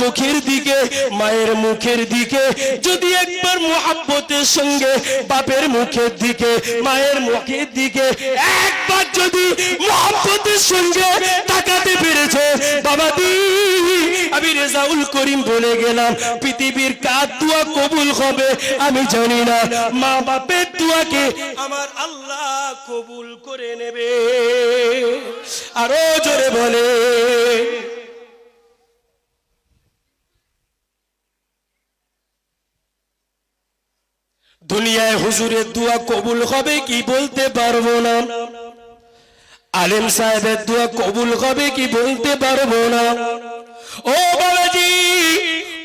চোখের দিকে, মায়ের মুখের দিকে, যদি একবার মোহাব্বতের সঙ্গে বাপের মুখের দিকে, মায়ের মুখের দিকে, একবার যদি মোহাব্বতের সঙ্গে তাকাতে পেরেছে বাবা দি আমি রেজাউল করিম বলে গেলাম, পৃথিবীর কার দোয়া কবুল হবে আমি জানি না। মা বাপের দোয়াকে আমার আল্লাহ কবুল করে নেবে। আরও জোরে বলে। দুনিয়ায় হুজুরের দোয়া কবুল হবে কি বলতে পারব না? আলেম সাহেবের দোয়া কবুল হবে কি বলতে পারব না? ও বাবাজি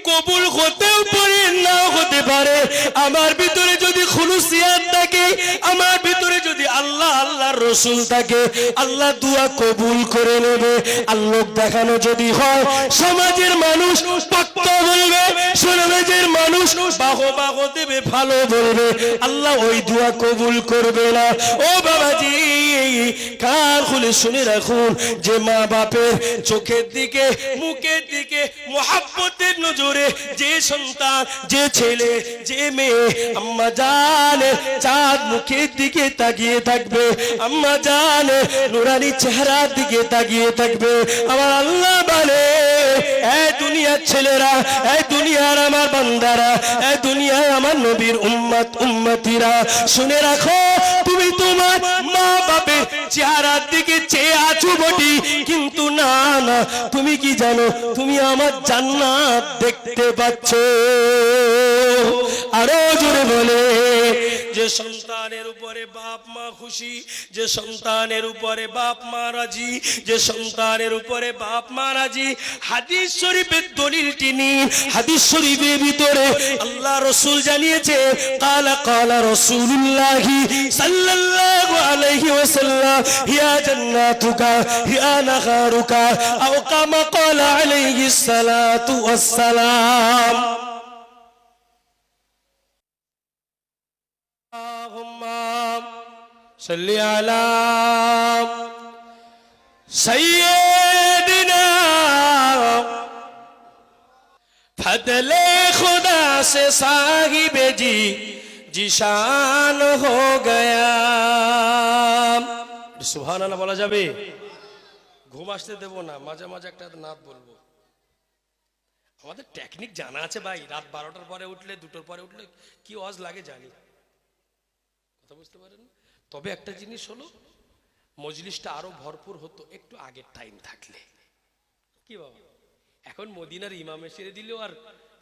কবুল হতেও পারে না হতে পারে। আমার ভিতরে যদি খুলুসিয়াত থাকে আমার ভিতরে যদি আল্লাহ আল্লাহর রসুল থাকে আল্লাহ দোয়া কবুল করে নেবে। আল্লোক দেখানো যদি হয়, সমাজের মানুষ বলবে, সমাজের মানুষ বাহো বাহো দেবে, ভালো বলবে। আল্লাহ ওই দোয়া কবুল করবে না। ও বাবাজি, কান খুলে শুনে রাখুন যে মা বাপের চোখের দিকে, মুখের দিকে, মোহাব্বতের নজরে যে সন্তান, যে ছেলে, যে মেয়ে, আম্মা জানে চাঁদ মুখের দিকে তাকিয়ে থাকবে। আম্মা জানে, নুরানি চেহারার দিকে তাকিয়ে থাকবে। আমার আল্লাহ বলে, এ দুনিয়ার ছেলেরা, এ দুনিয়ার আমার বান্দারা, এ দুনিয়ার আমার নবীর উম্মত, উম্মতিরা। শুনে রাখো, তুমি তোমার মা বাপের চেহারার দিকে চেয়ে আছো বটি। কিন্তু না না, তুমি কি জানো, তুমি আমার জান্নাত দেখতে পাচ্ছ। আরও জোরে বলে যে সন্তানের উপরে বাপ মা খুশি, যে সন্তানের উপরে বাপ মা রাজি, যে সন্তানের উপরে বাপ মা রাজি, হাদিস শরীফের দলিলটি নিন হাদিস শরীফের ভিতরে আল্লাহ রসুল জানিয়েছে, কালা কালা রসুল্লাহি সাল্লাল্লাহু আলাইহি ওয়াসাল্লাম, হিয়া জান্নাতুকা, হিয়া নাহারুকা, আও কামা ক্বালা আলাইহিস সালাতু ওয়াস সালাম। صل على سيدنا فضل خدا سے صاحب جی জিশান হো গয়া সুহানা না বলা যাবে ঘুম আসতে দেব না মাঝে মাঝে একটা নাত বলব আমাদের টেকনিক জানা আছে ভাই। রাত বারোটার পরে উঠলে, দুটোর পরে উঠলে কি অজ লাগে জানি। কথা বুঝতে পারেন? তবে একটা জিনিস হলো মজলিসটা আরো ভরপুর হতো একটু আগের টাইম থাকলে কি বাবা এখন মদিনার ইমামে সেরে দিলেও আর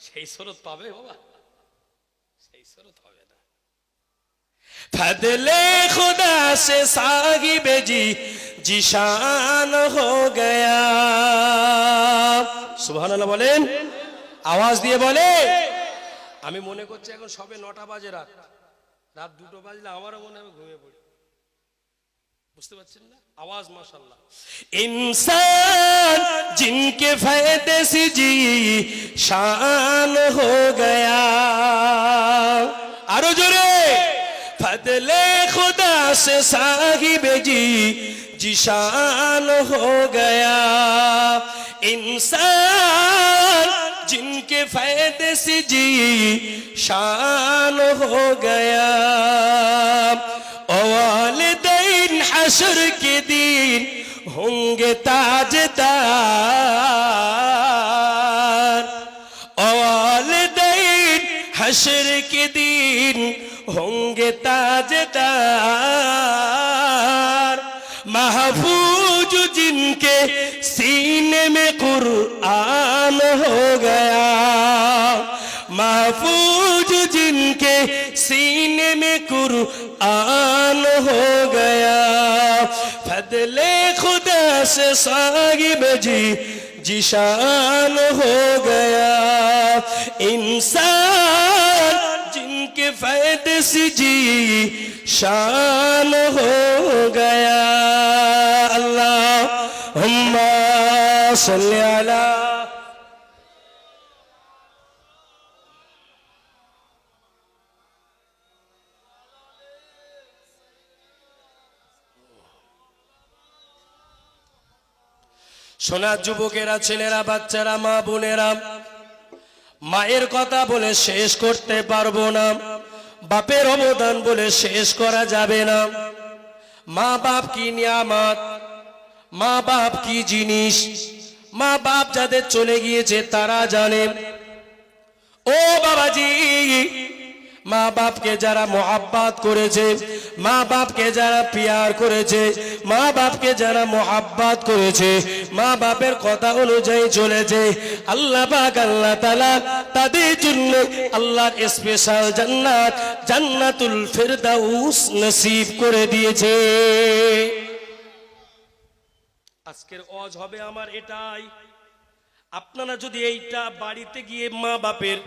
সেই স্রোত পাবে বাবা সেই স্রোত হবে না फदले खुदा से साहिब जी जिशान हो गया সুবহান আল্লাহ বলেন আওয়াজ দিয়ে বলে আমি মনে করছি এখন সবে নটা বাজে রাত রাত দুটো বাজলে আমারও মনে হবে ঘুমিয়ে পড়ি। বুঝতে পারছেন না? আওয়াজ মাশাল্লাহ ইনসান জিনকে ফায়দে জি শান হো গয়া। আরও জোরে, ফদলে খুদা সে সাহিব জি জিশান হো গয়া। ইনসান जिनके फायदे से जी शान हो गया ओ वालिदैन हशर के दिन होंगे ताजदार ओ वालिदैन हशर के दिन होंगे ताजदार महफूज जिनके सीने में कुरआन हो गया। महफूज जिनके सीने में कुरआन हो गया। फदले खुदा से साहिब जी जिशान हो गया। इंसान जिनके फ़ायदे से जी शान हो गया। अल्लाह हुम्मा सल्ली সোনার যুবকেরা, ছেলেরা, বাচ্চারা, মা বোনেরা, মায়ের কথা বলে শেষ করতে পারব না। বাপের অবদান বলে শেষ করা যাবে না। মা বাপ কি নিয়ামত? মা বাপ কি জিনিস? মা বাপ যাদের চলে গিয়েছে তারা জানে। ও বাবাজি মা বাপকে যারা মোহাব্বাত করেছে, মা বাপকে যারা পিয়ার করেছে, মা বাপকে যারা মোহাব্বাত করেছে, মা বাপের কথা অনুযায়ী চলেছে। আল্লাহ আল্লাহ তালা তাদের জন্য আল্লাহর স্পেশাল জান্নাত, জান্নাতুল ফেরদাউস নসিব করে দিয়েছে। আজকের অজ হবে আমার এটাই। আপনারা যদি এইটা বাড়িতে গিয়ে মা বাপের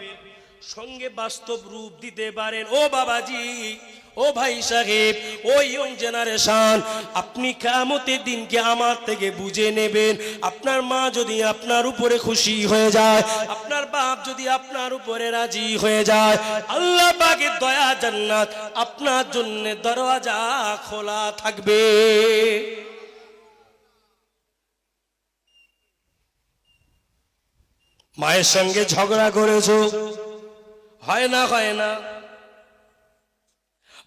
সঙ্গে বাস্তব রূপ দিতে পারেন। ও বাবাজি, ও ভাই সাহেব, ও ইয়ং জেনারেশন, আপনি কেমতের দিনকে আমার থেকে বুঝে নেবেন। আপনার মা যদি আপনার উপরে খুশি হয়ে যায়, আপনার বাপ যদি আপনার উপরে রাজি হয়ে যায়, আল্লাহ পাকের দয়া জান্নাত আপনার জন্য দরওয়াজা খোলা থাকবে। মায়ের সঙ্গে ঝগড়া করেছ? হয় না হয় না।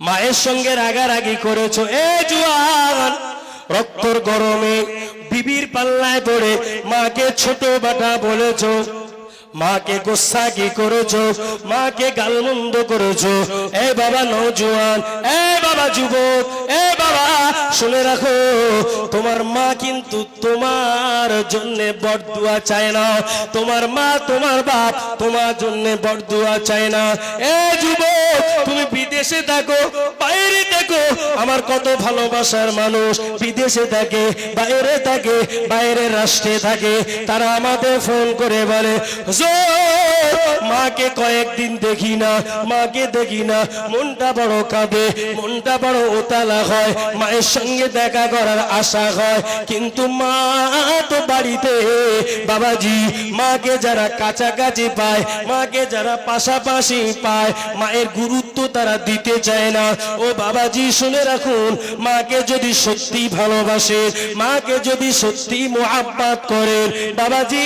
মায়ের সঙ্গে রাগারাগি করেছ। এ জুয়ান, রক্তর গরমে বিবির পাল্লায় পড়ে মাকে ছোট বাটা বলেছ, মাকে গোসা কি করেছ, মাকে গালমন্দ করেছ। এ বাবা নৌজুয়ান, এ বাবা যুবক, এ শুনে রাখো তোমার মা কিন্তু তোমার জন্য বরদুয়া চায় না। তোমার মা তোমার বাপ তোমার জন্য বরদুয়া চায় না। এ যুবক তুমি বিদেশে থাকো বাইরে থাকো। আমার কত ভালোবাসার মানুষ বিদেশে থাকে বাইরে থাকে বাইরের রাষ্ট্রে থাকে। তারা আমাদের ফোন করে বলে "হুজুর, মাকে কয়েকদিন দেখি না মাকে দেখি না। মনটা বড় কাঁদে মনটা বড় ওতালা হয় মায়ের সঙ্গে দেখা করার আশা হয়। কিন্তু মা তো বাড়িতে, বাবাজি, মাকে যারা কাছাকাছি পায়, মাকে যারা পাশাপাশি পায়, মায়ের গুরুত্ব তারা দিতে চায় না। ও বাবাজি, শুনে রাখুন, মাকে যদি সত্যি ভালোবাসেন, মাকে যদি সত্যি মোহাব্বাত করেন, বাবাজি,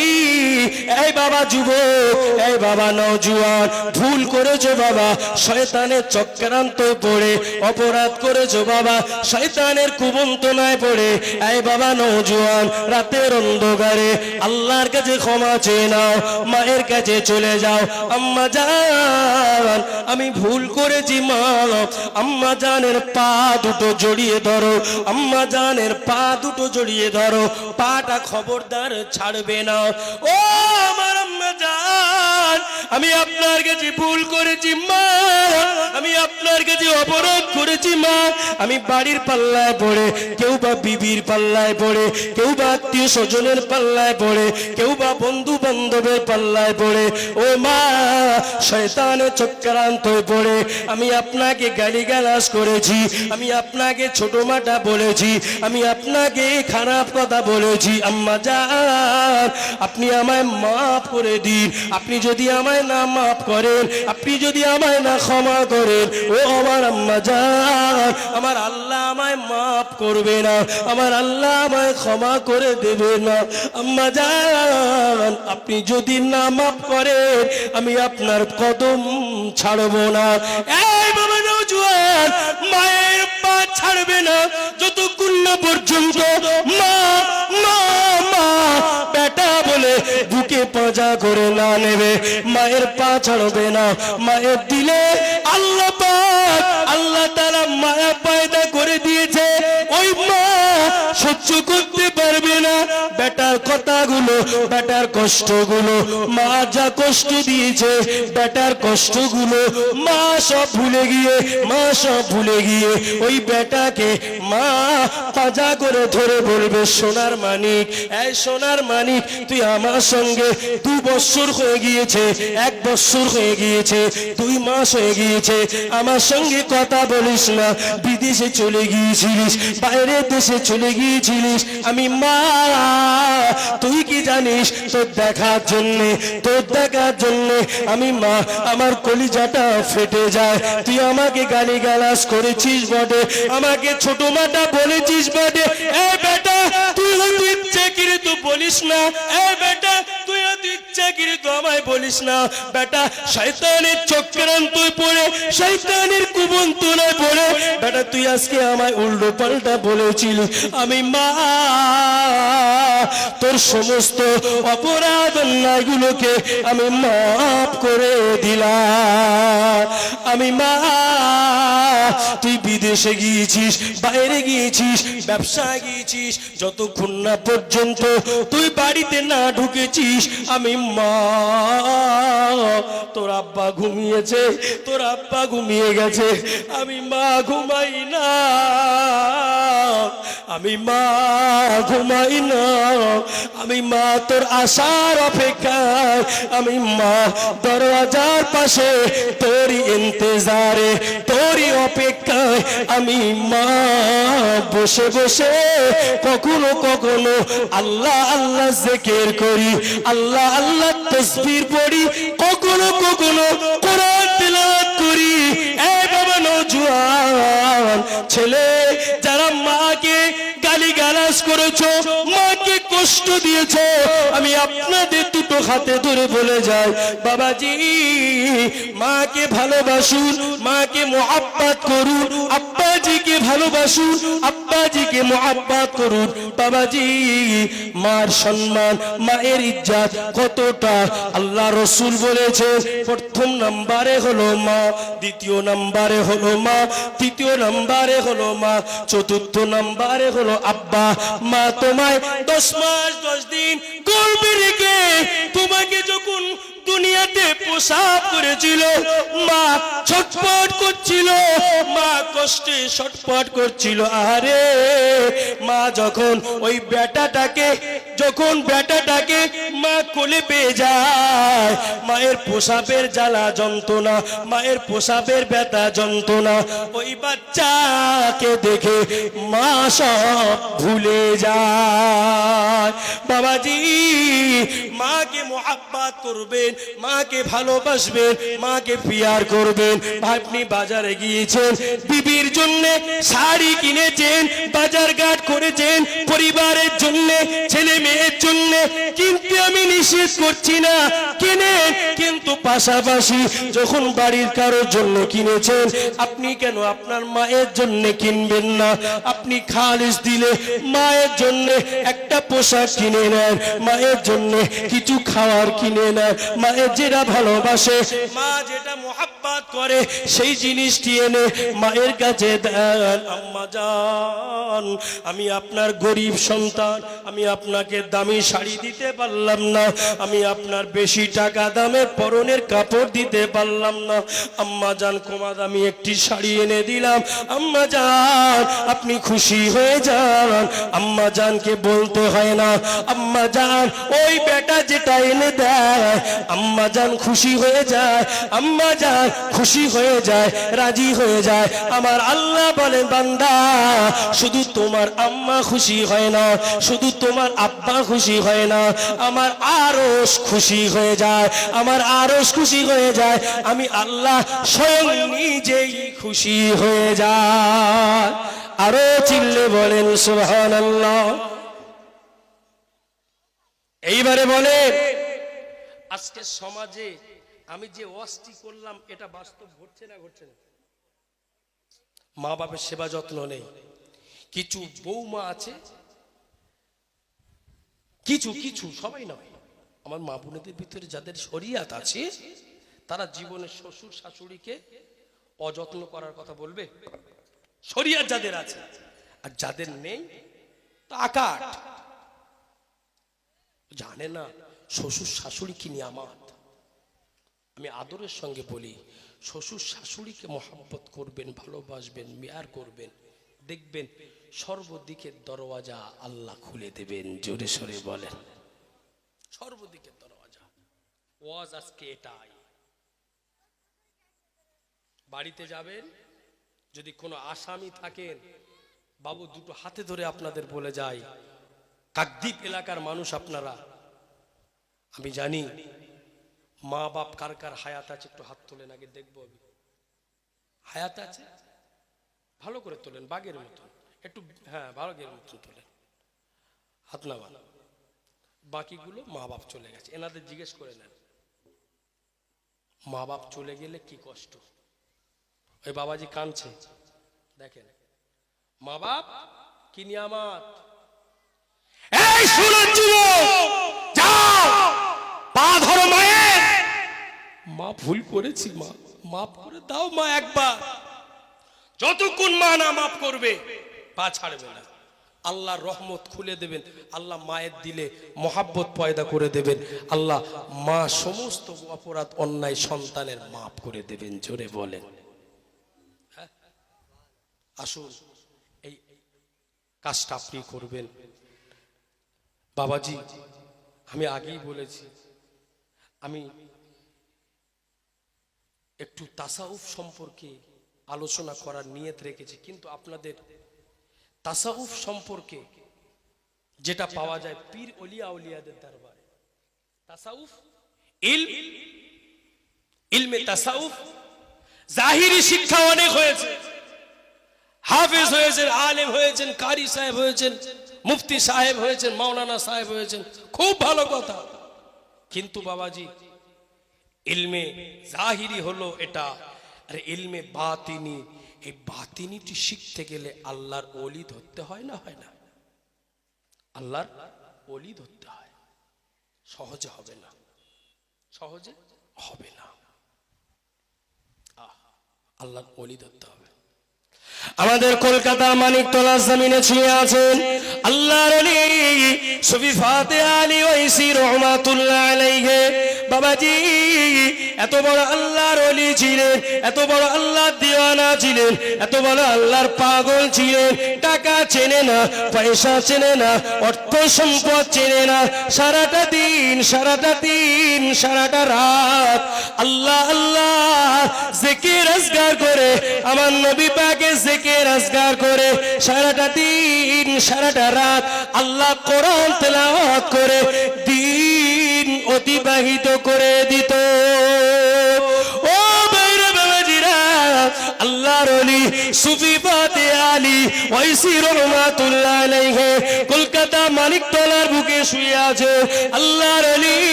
এই বাবা যুবক, এই বাবা নজুয়ান ভুল করেছ বাবা, শয়তানের চক্রান্ত পড়ে অপরাধ করেছ বাবা, শয়তানের কুবন্তনায় পড়ে। এই বাবা নজুয়ান রাতের অন্ধকারে। আল্লাহর কাছে ক্ষমা চেয়ে নাও, মায়ের কাছে চলে যাও। আম্মা জান, আমি ভুল করেছি, মা। আম্মা জানের পা দুটো জড়িয়ে ধরো। আম্মা জানের পা দুটো জড়িয়ে ধরো। পাটা খবরদার ছাড়বে না। ও আমার আম্মা জান, আমি আপনার কাছে ভুল করেছি, মা। আমি আপনার কাছে অপরাধ করেছি, মা। আমি বাড়ির পাল্লায় পড়ে, কেউ বা বিবির পাল্লায় পড়ে, কেউ বা আত্মীয় স্বজনের পাল্লায় পড়ে, কেউ বা বন্ধু বান্ধবের পাল্লায় পড়ে, ও মা শয়তানের চক্রান্ত পড়ে। আমি আপনাকে গালি গালাস করেছি, আমি আপনাকে ছোট মাটা বলেছি, আমি আপনাকে খারাপ কথা বলেছি। আম্মা যান আপনি আমায় মাফ করে দিন, আপনি যদি আমায় না মাফ করেন, আপনি যদি আমায় না ক্ষমা করেন, ও আমার আম্মা যান আমার আল্লাহ আমায় মাফ করবে না। আমার আল্লাহ আমায় ক্ষমা করে দেবে না। আম্মা যান আপনি যদি না মাফ করেন, আমি আপনার কদম ছাড়বো না। এই বাবা নজুয়ান মায়ের পা ছাড়বে না। যতক্ষণ না পর্যন্ত মা মা মা, বেটা বলে বুকে পাজা করে না নেবে। মায়ের পা ছাড়বে না। মায়ের দিলে আল্লাহ পাক, আল্লাহ তারা মায়া পায়দা করে দিয়েছে। ওই মা সহ্য করতে বেটার কথাগুলো বেটার কষ্টগুলো, মা যা কষ্ট দিয়েছে বেটার কষ্টগুলো, মা সব ভুলে গিয়ে, মা সব ভুলে গিয়ে, ওই বেটাকে মা পাজা করে ধরে বলবে, সোনার মানিক, এই সোনার মানিক, তুই আমার সঙ্গে দু বছর হয়ে গিয়েছে, এক বছর হয়ে গিয়েছে, দুই মাস হয়ে গিয়েছে, আমার সঙ্গে কথা বলিস না, বিদেশে চলে গিয়েছিলিস, বাইরের দেশে চলে গিয়েছিলিস, আমি মা তুই কি জানিস? তোর দেখার জন্য, তোর দেখার জন্য আমি মা, আমার কলিজাটা ফেটে যায়। তুই আমাকে গালি গালাস করেছিস বটে, আমাকে ছোট মাটা বলেছিস বটে। এ বেটা, তুই তুই ইচ্ছে কিন্তু বলিস না। এ বেটা তুই হয়তো ইচ্ছে চাকরি তো আমায় বলিস না। বেটা, শয়তানের চক্রান্তই পড়ে, শয়তানের কুবন্তনায় পড়ে। বেটা, তুই আজকে আমায় উল্টো পাল্টা বলেছিলি, আমি মা, তোর সমস্ত অপরাধ অন্যায়গুলোকে আমি মাফ করে দিলাম। আমি মা, তুই বিদেশে গিয়েছিস, বাইরে গিয়েছিস, ব্যবসায় গিয়েছিস, যতক্ষণ না পর্যন্ত তুই বাড়িতে না ঢুকেছিস, আমি মা, তোর আব্বা ঘুমিয়েছে, তোর আব্বা ঘুমিয়ে গেছে, আমি মা ঘুমাই না, আমি মা ঘুমাই না, আমি মা তোর আশার অপেক্ষায়, আমি মা দরওয়াজার পাশে তোর ইন্তজারে অপেক্ষায় আমি মা বসে বসে কখনো কখনো আল্লাহ আল্লাহ জেকের করি, আল্লাহ আল্লাহ তসবির পড়ি, কখনো কখনো কোরআন তেলাওয়াত করি। এ বাবা নজুয়ান ছেলে কষ্ট দিয়েছ, আমি আপনাদের দুটো হাতে ধরে বলে যাই। বাবাজি, মাকে ভালোবাসুন, মাকে মোহাব্বাত করুন, আব্বাজিকে ভালোবাসুন, আব্বাজিকে মোহাব্বাত করুন। বাবাজি, মার সম্মান, মায়ের ইজ্জাত কতটা? আল্লাহ রসুল বলেছে প্রথম নাম্বারে হলো মা, দ্বিতীয় নাম্বারে হলো মা, তৃতীয় নাম্বারে হলো মা, চতুর্থ নাম্বারে হলো আব্বা। মা তোমায় দশ মাস দশ দিন গর্বে রেখে তোমাকে যখন দুনিয়াতে পোশাক করেছিল, মা ছটপট করছিল, মা কষ্টে ছটপট করছিল। আরে, মা যখন ওই বেটাটাকে যখন বেটাটাকে মা কোলে পেয়ে যায়। মায়ের পোশাবের জ্বালা যন্ত্রণা, মায়ের পোশাবের ব্যথা যন্ত্রণা। ওই বাচ্চাকে দেখে মা সব ভুলে যায়। বাবাজি, মাকে মোহাব্বাত করবেন, মাকে ভালোবাসবেন, মাকে পিয়ার করবেন। আপনি বাজারে গিয়েছেন, বিবির জন্য শাড়ি কিনেছেন বাজার ঘাট করেছেন, পরিবারের জন্য ছেলে মেয়ের জন্য কিন্তু আমি নিষেধ করছি না। কিনেন কিন্তু পাশাপাশি যখন বাড়ির কারোর জন্য কিনেছেন, আপনি কেন আপনার মায়ের জন্য কিনবেন না? আপনি খালিস দিলে মায়ের জন্য একটা পোশাক কিনে নেন, মায়ের জন্য কিছু খাওয়ার কিনে নেন, মায়ের যেটা ভালোবাসে, মা যেটা মোহাব্বাত করে, সেই জিনিসটি এনে মায়ের কাছে দেন। আমি আপনার গরিব সন্তান, আমি আপনাকে দামি শাড়ি দিতে পারলাম না। আমি আপনার বেশি টাকা দামের পরনের কাপড় দিতে পারলাম না। আম্মা জান, কমা দামি একটি শাড়ি এনে দিলাম। আম্মা জান, আপনি খুশি হয়ে যান। আম্মা জানকে বলতে হয় না। আম্মা জান, ওই বেটা যেটা এনে দেয়, আম্মা জান খুশি হয়ে যায়। আম্মা জান খুশি হয়ে যায়, রাজি হয়ে যায়। আমার আল্লাহ বলে, বান্দা, শুধু তোমার আম্মা খুশি হয় না, শুধু তোমার আব্বা খুশি হয় না। আমার আরস খুশি হয়ে যায়, আমার আরস খুশি হয়ে যায়। আমি আল্লাহ স্বয়ং নিজেই খুশি হয়ে যায়। আরও চিল্লে বলেন সুহান আল্লাহ এইবারে বলে, আজকে সমাজে আমি যে অস্তি করলাম, এটা বাস্তব ঘটছে না ঘটছে না? মা বাপের সেবা যত্ন নেই। কিছু বৌমা আছে কিছু কিছু, সবাই নয়। আমার মা বোনেদের ভিতরে যাদের শরিয়াত আছে, তারা জীবনের শ্বশুর, শাশুড়িকে অযত্ন করার কথা বলবে। শরিয়াত যাদের আছে, আর যাদের নেই আকাট। জানে না, শ্বশুর, শাশুড়ি কি নিয়ামত? আমি আদরের সঙ্গে বলি, শ্বশুর, শাশুড়িকে মহাব্বত করবেন, ভালোবাসবেন, মেয়ার করবেন, দেখবেন সর্বদিকের দরওয়াজা আল্লাহ খুলে দেবেন, জোরে সরে বলেন। সর্বদিকের দরওয়াজা। ওয়াজ আজকে এটাই। বাড়িতে যাবেন, যদি কোনো আসামি থাকেন, বাবু দুটো হাতে ধরে আপনাদের বলে যায়, কাকদ্বীপ এলাকার মানুষ আপনারা। আমি জানি মা বাপ কার কার হায়াত আছে, একটু হাত তোলেন, আগে দেখব আমি। হায়াত আছে? ভালো করে তোলেন বাঘের মতন। একটু হ্যাঁ বাঘের মতন তোলেন হাত নামান। বাকিগুলো মা বাপ চলে গেছে। এনাদের জিজ্ঞেস করে নেন। মা বাপ চলে গেলে কি কষ্ট? ওই বাবাজি কাঁদছে। দেখেন মা বাপ কি নিয়ামত? এই শুনো যুবক যাও পা ধরো মায়ের। মা ভুল করেছি মা। মাফ করে দাও মা একবার। যতক্ষণ মা না মাফ করবে পা ছাড়বে না। আল্লাহ রহমত খুলে দেবেন, আল্লাহ মায়ের দিলে মহাব্বত পয়দা করে দেবেন, আল্লাহ মা সমস্ত অপরাধ অন্যায় সন্তানের মাফ করে দেবেন, জোরে বলেন। হ্যাঁ? আসুন, এই কাজটা আপনি করবেন। বাবাজি, আমি আগেই বলেছি, আমি একটু তাসাউফ সম্পর্কে আলোচনা করার নিয়ত রেখেছি, কিন্তু আপনাদের তাসাউফ সম্পর্কে যেটা পাওয়া যায় পীর অলিয়া উলিয়াদের দরবারে। তাসাউফ ইলম ইলমে তাসাউফ, জাহিরি শিক্ষা অনেক হয়েছে। হাফেজ হয়েছেন, আলেম হয়েছেন, কারি সাহেব হয়েছেন, মুফতি সাহেব হয়েছেন, মাওলানা সাহেব হয়েছেন, খুব ভালো কথা। কিন্তু বাবাজি, ইলমে জাহিরি হলো এটা, আর ইলমে বাতিনি এই বাতিনিটি শিখতে গেলে আল্লাহর অলি ধরতে হয় না হয় না? আল্লাহর অলি ধরতে হয়। সহজে হবে না। সহজে? হবে না। আহ, আল্লাহর অলি ধরতে হবে। আমাদের কলকাতার মানিকতলা জমিনে ছুঁয়ে আছেন আল্লাহর আলী এত বড় আল্লাহর অলি ছিলেন, এত বড় দিওয়ানা ছিলেন, এত বড় আল্লাহর পাগল ছিলেন। টাকা চেনে না, পয়সা চেনে না, অর্থ সম্পদ চেনে না। সারাটা দিন সারাটা দিন, সারাটা রাত আল্লাহ আল্লাহ জেকে রোজগার করে, আমার নবী পাকে জেকে রোজগার করে সারাটা দিন সারাটা রাত আল্লাহ কোরআন তেলাওয়াত করে দিন অতিবাহিত করে দিত।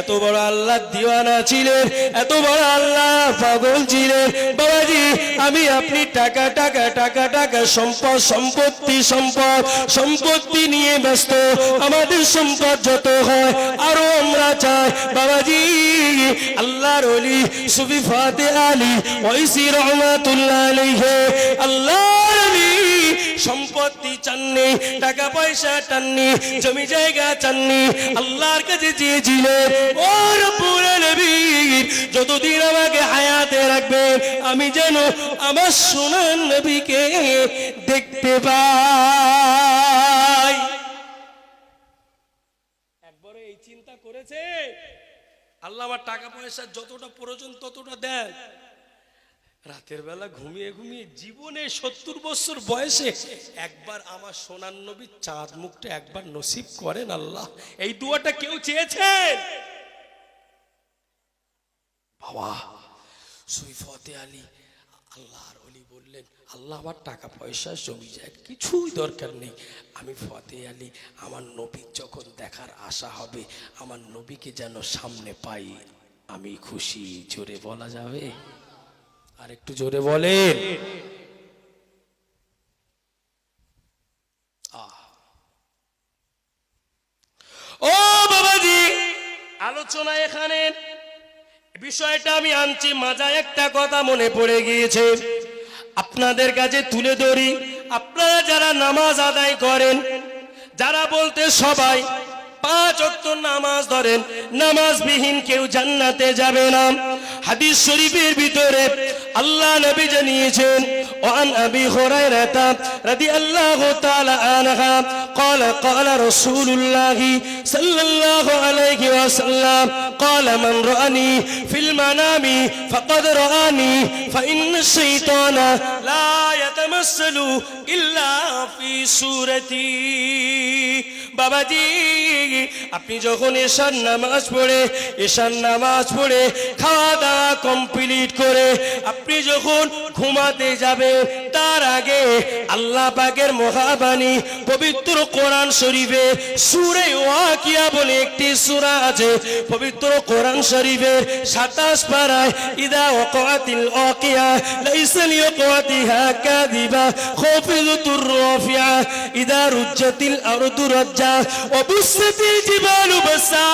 এত বড় আল্লাহর দিওয়ানা ছিলেন, এত বড় আল্লাহ পাগল ছিলেন। বাবাজি, আমি আপনি টাকা টাকা টাকা টাকা, সম্পদ, সম্পত্তি সম্পদ, সম্পত্তি নিয়ে ব্যস্ত। আমাদের সম্পদ যত হয়, আরও আমরা চাই। বাবাজি, আল্লাহর অলি সুফি ফাতে আলী ওইসি রহমাতুল্লাহ আল্লাহর অলি সম্পত্তি চাননি, টাকা পয়সা টাননি, জমি জায়গা চাননি, আল্লাহর কাছে চেয়েছিলেন ও রব্বুল আলামিন, যতদিন আমাকে হায়াতে রাখবেন, আমি যেন আমার সোনার নবীকে দেখতে পাই। একবারে এই চিন্তা করেছে? আল্লাহ আমার টাকা পয়সা যতটা প্রয়োজন ততটা দেন। রাতের বেলা ঘুমিয়ে ঘুমিয়ে জীবনে সত্তর বছর বয়সে একবার আমার সোনার নবীর চাঁদ মুখটা একবার নসিব করেন আল্লাহ। এই দুয়াটা কেউ চেয়েছেন? বাবা সুইফতে আলী, আল্লাহর অলি বললেন আল্লাহ আমার টাকা পয়সা, জমি যায় কিছুই দরকার নেই। আমি ফতে আলী আমার নবীর যখন দেখার আশা হবে, আমার নবীকে যেন সামনে পাই, আমি খুশি। জোরে বলা যাবে? আর একটু জোরে বলেন। ও বাবাজি, আলোচনা এখানে। বিষয়টা আমি আনছি মাঝায় একটা কথা মনে পড়ে গিয়েছে। আপনাদের কাছে তুলে ধরি। আপনারা যারা নামাজ আদায় করেন, যারা বলতে সবাই পাঁচ অক্ত নামাজ ধরেন, নামাজবিহীন কেউ জান্নাতে যাবে না। হাদিস শরীফের ভিতরে আল্লাহ নবী জানিয়েছেন وعن أبي هريرة رضي الله تعالى عنها قال قال رسول الله صلى الله عليه وسلم قال من رآني في المنام فقد رآني فإن الشيطان لا يتمثل إلا في صورتي. বাবাজি, আপনি যখন এশার নামাজ পড়ে এশার নামাজ পড়ে খাওয়া দাওয়া কমপ্লিট করে, আপনি যখন ঘুমাতে যাবে তার আগে আল্লাহ পাকের মহাবাণী, পবিত্র কোরআন শরীফে সুরে ওয়াকিয়া বলে একটি সূরা আছে। পবিত্র কোরআন শরীফের সাতাশ পারায়, ইদা ওয়াকাতিল ওয়াকিয়া, লাইসা লিওয়াকাতিহা কাযিবা খাফিদাতুর রাফিয়া, ইদা রুজ্জাতিল আরদু রাজ্জা وبست الجبال بسا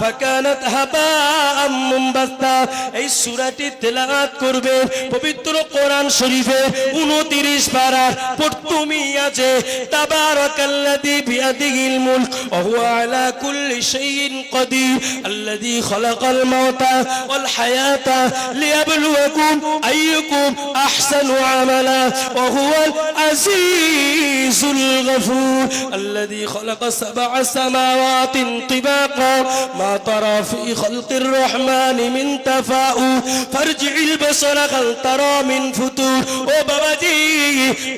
فكانت هباء منبثا এই সূরাটি তেলাওয়াত করবে পবিত্র কোরআন শরীফে 29 পারার প্রথমই আছে তাবারাকাল্লাযী বিয়াদিহিল মুলক ওয়া হুয়া আলা কুল্লি শাইইন কাদির الذي خلق الموت والحياة ليبلوكم أيكم أحسن عملا وهو العزيز الغفور الذي خلق سبع سماوات طباقا ما ترى في خلق الرحمن من تفاؤل فارجع البصر هل ترى من فتور ও বাবাজি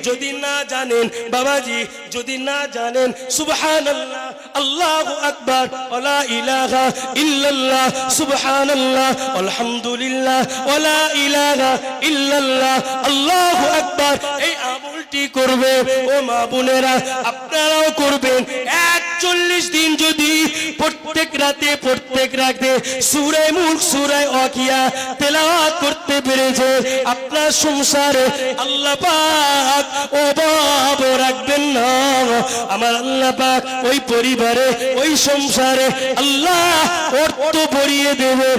যদি না জানেন বাবাজি যদি না জানেন সুবহানাল্লাহ আল্লাহু আকবার ওয়ালা ইলাহা ইল্লাল্লাহ সুবহানাল্লাহ আলহামদুলিল্লাহ ওয়ালা ইলাহা ইল্লাল্লাহ আল্লাহু আকবার এই আমলটি করবে ও মা বোনেরা আপনারাও করবেন একচল্লিশ দিন যদি প্রত্যেক রাতে, প্রত্যেক মুখ অকিয়া তেলাওয়াত করতে পেরেছে। আপনার সংসারে আল্লাহ পাক রাখবেন না। আমার আল্লাহ পাক ওই পরিবারে, ওই সংসারে আল্লাহ অর্থ পড়িয়ে দেবে।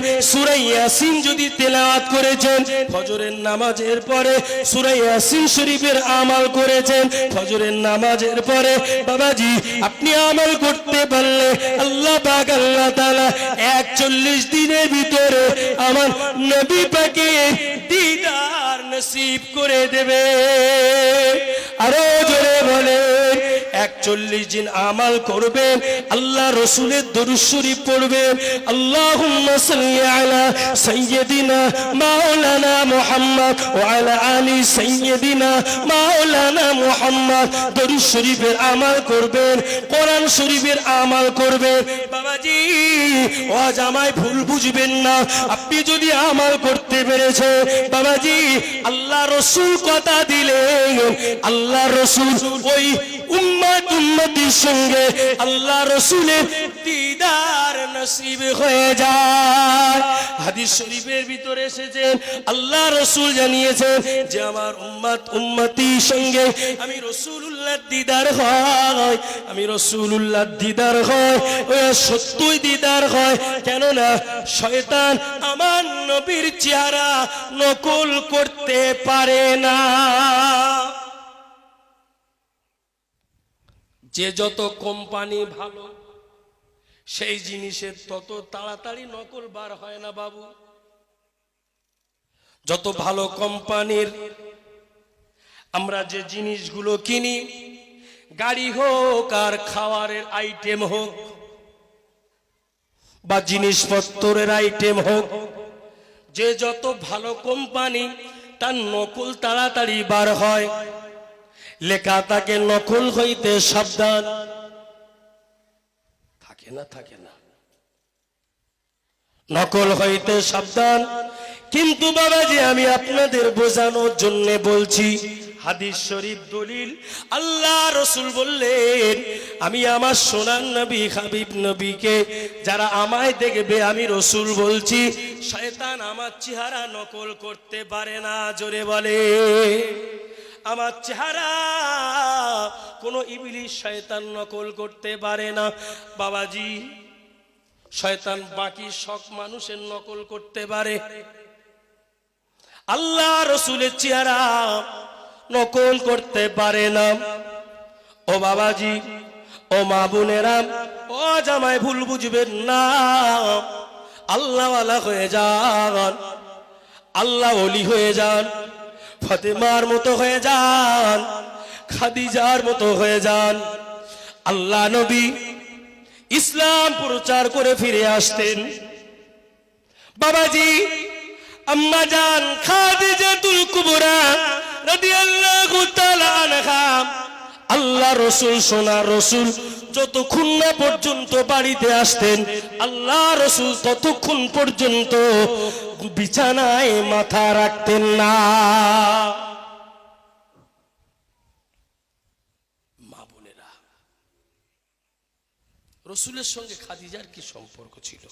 ইয়াসিন যদি তেলাওয়াত করেছেন, ফজরের নামাজের পরে সুরে ইয়াসিন শরীফের আমাল করেছেন, ফজরের নামাজের পরে, বাবাজি, আপনি আমল করতে পারলে আল্লাহ পাক, আল্লাহ তাআলা 41 দিনের ভিতরে আমার নবী পাকে দিদার নসিব করে দেবে। আরও জোরে বলে একচল্লিশ দিন আমাল করবেন আল্লাহ রসুলের দরুদ শরীফ পড়বেন আল্লাহুম্মা আলা সাইয়্যিদিনা মাওলানা মুহাম্মদ ওয়া আলা আলি মাওলানা মুহাম্মদ। দরুদ শরীফের আমাল করবেন, কোরআন শরীফের আমাল করবেন। বাবাজি, ও জামাই ভুল বুঝবেন না, আপনি যদি আমাল করতে পেরেছে বাবাজি, আল্লাহ রসুল কথা দিলেন, আল্লাহ রসুল ওই উম্মত উম্মতির সঙ্গে আল্লাহ রসুলের দিদার নসিব হয়ে যায়। হাদিস শরীফের ভিতরে এসেছেন আল্লাহ রসুল জানিয়েছেন যে আমার উম্মত উম্মতির সঙ্গে আমি রসুল্লাহ দিদার হয়। আমি রসুল্লাহ দিদার হয় সত্যই দিদার হয়। কেননা শয়তান আমার নবীর চেহারা নকল করতে পারে না। যে যত কোম্পানি ভালো, সেই জিনিসের তত তাড়াতাড়ি নকল বার হয় না বাবু। যত ভালো কোম্পানির আমরা যে জিনিসগুলো কিনি, গাড়ি হোক আর খাওয়ারের আইটেম হোক, বা জিনিসপত্রের আইটেম হোক, যে যত ভালো কোম্পানি, তার নকল তাড়াতাড়ি বার হয়। লেখা তাকে নকল হইতে সাবধান। থাকে না থাকে না। নকল হইতে সাবধান। কিন্তু বাবাজি, আমি আপনাদের বোঝানোর জন্য বলছি, হাদিস শরীফ দলিল, আল্লাহ রসুল বললেন, আমি আমার সোনার নবী, হাবিব নবীকে, যারা আমায় দেখবে, আমি রসুল বলছি, শয়তান আমার চেহারা নকল করতে পারে না, জোরে বলে। আমার চেহারা কোনো ইবলিশ শয়তান নকল করতে পারে না। বাবাজি, শয়তান বাকি সব মানুষের নকল করতে পারে। আল্লাহ রসুলের চেহারা নকল করতে পারে না। ও বাবাজি, ও মা বোনেরা, ও জামাই ভুল বুঝবেন না। আল্লাহওয়ালা হয়ে যান, আল্লাহ অলি হয়ে যান। ফতেমার মতো হয়ে যান, খাদিজার মতো হয়ে যান। আল্লাহ নবী ইসলাম প্রচার করে ফিরে আসতেন। বাবাজি, আম্মা জান, খাদিজাতুল কুবরা রাদিয়াল্লাহু তাআলা আনহা আল্লাহ রসুল, সোনা রসুল, যতক্ষণ না পর্যন্ত বাড়িতে আসতেন, আল্লাহ রসুল ততক্ষণ পর্যন্ত বিছানায় মাথা রাখতেন না। মা বোনেরা, রসুলের সঙ্গে খাদিজার কি সম্পর্ক ছিল?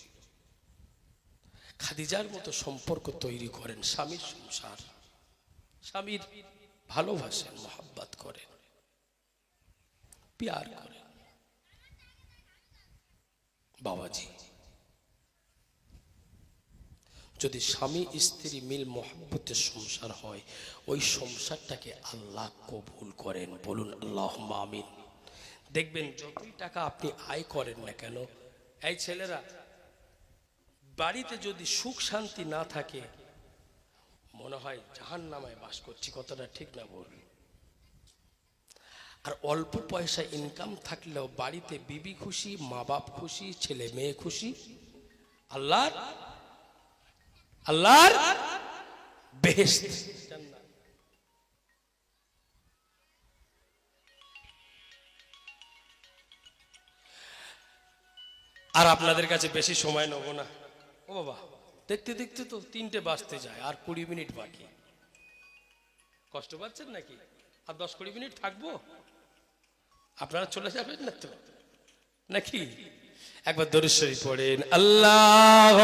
খাদিজার মতো সম্পর্ক তৈরি করেন স্বামীর সংসার। স্বামীর ভালোবাসেন, মহাব্বাত করেন। পিয়ার করেন বাবাজি যদি স্বামী স্ত্রী মিল মহাব্বতের সংসার হয়, ওই সংসারটাকে আল্লাহ কবুল করেন। বলুন আল্লাহ আমিন। দেখবেন, যতই টাকা আপনি আয় করেন না কেন, এই ছেলেরা বাড়িতে যদি সুখ শান্তি না থাকে, মনে হয় জাহান নামায় বাস করছি। কথাটা ঠিক না বল আর অল্প পয়সা ইনকাম থাকলেও বাড়িতে বিবি খুশি, মা বাপ খুশি, ছেলে মেয়ে খুশি আল্লাহর বেহেশত। আর আপনাদের কাছে বেশি সময় নেব না। ও বাবা, দেখতে দেখতে তো তিনটে বাজতে যায়, আর কুড়ি মিনিট বাকি। কষ্ট পাচ্ছেন নাকি? আর দশ কুড়ি মিনিট থাকব? আপনারা চলে যাবেন না তো? নাকি? একবার দরুশ্বরী পড়েন আল্লাহ